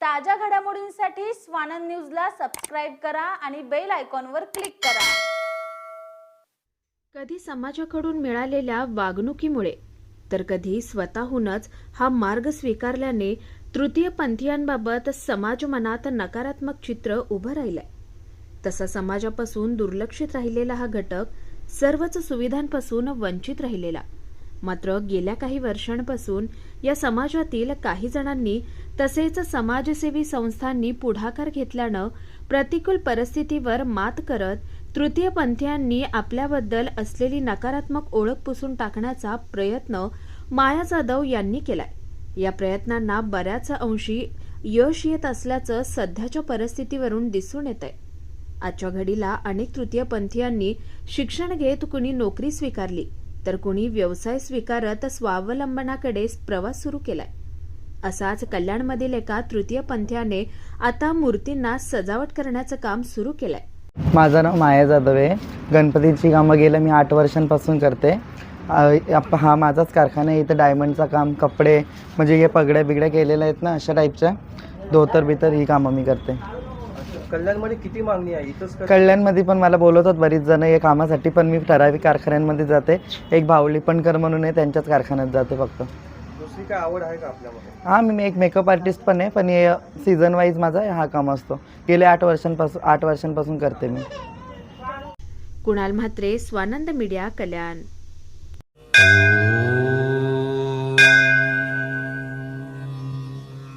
ताज्या घडामोडींसाठी स्वानंद न्यूजला सबस्क्राईब करा आणि बेल आयकॉनवर क्लिक करा. कधी समाजाकडून मिळालेल्या वागणुकीमुळे तर कधी स्वतःहूनच हा मार्ग स्वीकारल्याने तृतीय पंथीयांबाबत समाज मनात नकारात्मक चित्र उभं राहिलंय. तसा समाजापासून दुर्लक्षित राहिलेला हा घटक सर्वच सुविधांपासून वंचित राहिलेला. मात्र गेल्या काही वर्षांपासून या समाजातील काही जणांनी तसेच समाजसेवी संस्थांनी पुढाकार घेतल्यानं प्रतिकूल परिस्थितीवर मात करत तृतीयपंथीयांनी आपल्याबद्दल असलेली नकारात्मक ओळख पुसून टाकण्याचा प्रयत्न माया जाधव यांनी केलाय. या प्रयत्नांना बऱ्याच अंशी यश येत असल्याचं सध्याच्या परिस्थितीवरून दिसून येत आहे आजच्या घडीला अनेक तृतीयपंथीयांनी शिक्षण घेत कुणी नोकरी स्वीकारली तर कुणी व्यवसाय स्वीकारत स्वावलंबनाकडे प्रवास सुरू केलाय. असाच कल्याणमधील एका तृतीय पंथ्याने आता मूर्तींना सजावट करण्याचं काम सुरू केलंय. माझं नाव माया जाधव आहे. गणपतीची कामं गेलं मी आठ वर्षांपासून करते. आप- हा माझाच कारखाना आहे. इथं डायमंडचं काम कपडे म्हणजे हे पगड्या बिगड्या केलेल्या आहेत ना अशा टाईपच्या धोतर बितर ही कामं मी करते. कल्याणमध्ये किती मागणी आहे? इथंच का कल्याणमध्ये पण मला बोलवतात बरीच जण या कामासाठी पण मी ठराविक कारखान्यांमध्ये जाते. एक भावली पणकर म्हणून आहे त्यांच्याच कारखान्यात जाते फक्त. दुसरी काय आवड आहे का आपल्यामध्ये? हां मी एक मेकअप आर्टिस्ट पण आहे पण हे सीझन वाईज माझा हा काम असतो. गेल्या आठ वर्षांपासून आठ वर्षांपासून करते मी. Kunal Mhatre Swanand media Kalyan.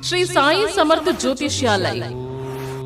Shri Sai Samarth Jyotishalaya.